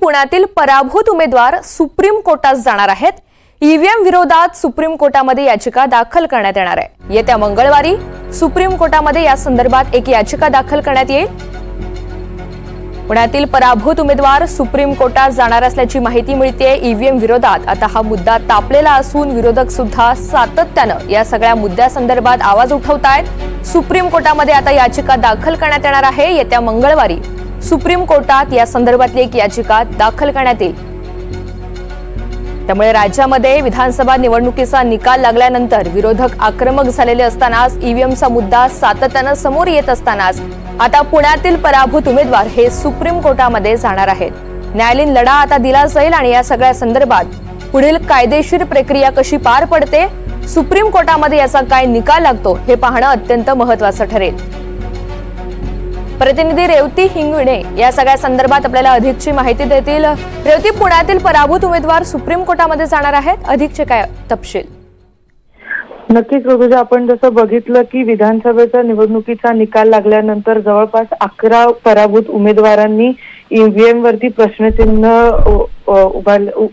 पुण्यातील पराभूत उमेदवार सुप्रीम कोर्टात जाणार आहेत. ईव्हीएम विरोधात सुप्रीम कोर्टामध्ये याचिका दाखल करण्यात येणार आहे. येत्या मंगळवारी सुप्रीम कोर्टामध्ये या संदर्भात एक याचिका दाखल करण्यात येईल. पुण्यातील पराभूत उमेदवार सुप्रीम कोर्टात जाणार असल्याची माहिती मिळते ईव्हीएम विरोधात. आता हा मुद्दा तापलेला असून विरोधक सुद्धा सातत्यानं या सगळ्या मुद्द्यासंदर्भात आवाज उठवत आहेत सुप्रीम कोर्टामध्ये आता याचिका दाखल करण्यात येणार आहे. येत्या मंगळवारी सुप्रीम कोर्टात या संदर्भातली एक याचिका दाखल करण्यात येईल. त्यामुळे राज्यामध्ये विधानसभा निवडणुकीचा निकाल लागल्यानंतर विरोधक आक्रमक झालेले असतानाच ईव्हीएमचा मुद्दा सातत्यानं समोर येत असतानाच आता पुण्यातील पराभूत उमेदवार हे सुप्रीम कोर्टामध्ये जाणार आहेत. न्यायालयीन लढा आता दिला जाईल आणि या सगळ्या संदर्भात पुढील कायदेशीर प्रक्रिया कशी पार पडते सुप्रीम कोर्टामध्ये याचा काय निकाल लागतो हे पाहणं अत्यंत महत्वाचं ठरेल. प्रतिनिधी रेवती हिंगणे या सगळ्या संदर्भात आपल्याला अधिकची माहिती देतील. रेवती पुण्यातील पराभूत उमेदवार सुप्रीम कोर्टामध्ये जाणार आहेत. अधिकचे काय तपशील? नक्कीच ऋतुजा आपण जसं बघितलं की विधानसभेचा निवडणुकीचा निकाल लागल्यानंतर जवळपास अकरा पराभूत उमेदवारांनी ईव्हीएम वरती प्रश्नचिन्ह उ- उभारले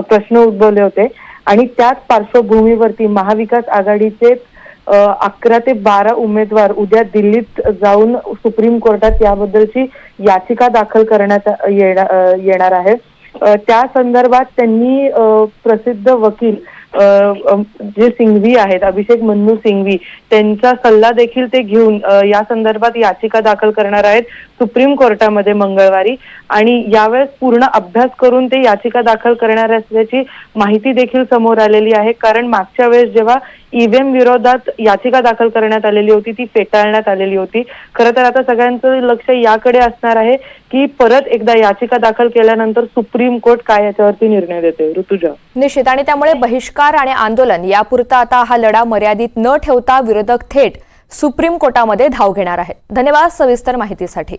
प्रश्न उद्भवले होते. आणि त्याच पार्श्वभूमीवरती महाविकास आघाडीचे अकरा ते बारा उमेदवार उद्या दिल्लीत जाऊन सुप्रीम कोर्टात याबद्दलची याचिका दाखल करण्यात येणार येणार आहे. त्या संदर्भात त्यांनी प्रसिद्ध वकील जे सिंघवी आहेत अभिषेक मन्नू सिंघवी त्यांचा सल्ला देखील ते घेऊन या संदर्भात याचिका दाखल करणार आहेत सुप्रीम कोर्टामध्ये मंगळवारी. आणि यावेळेस पूर्ण अभ्यास करून ते याचिका दाखल करणार असल्याची माहिती देखील समोर आलेली आहे. कारण मागच्या वेळेस जेव्हा ईव्हीएम विरोधात याचिका दाखल करण्यात आलेली होती ती फेटाळण्यात आलेली होती. खरं तर आता सगळ्यांचं लक्ष याकडे असणार आहे की परत एकदा याचिका दाखल केल्यानंतर सुप्रीम कोर्ट काय याच्यावरती निर्णय देते ऋतुजा. निश्चित. आणि त्यामुळे बहिष्कार आणि आंदोलन यापुरता आता हा लढा मर्यादित न ठेवता विरोधक थेट सुप्रीम कोर्टामध्ये धाव घेणार आहेत. धन्यवाद सविस्तर माहितीसाठी.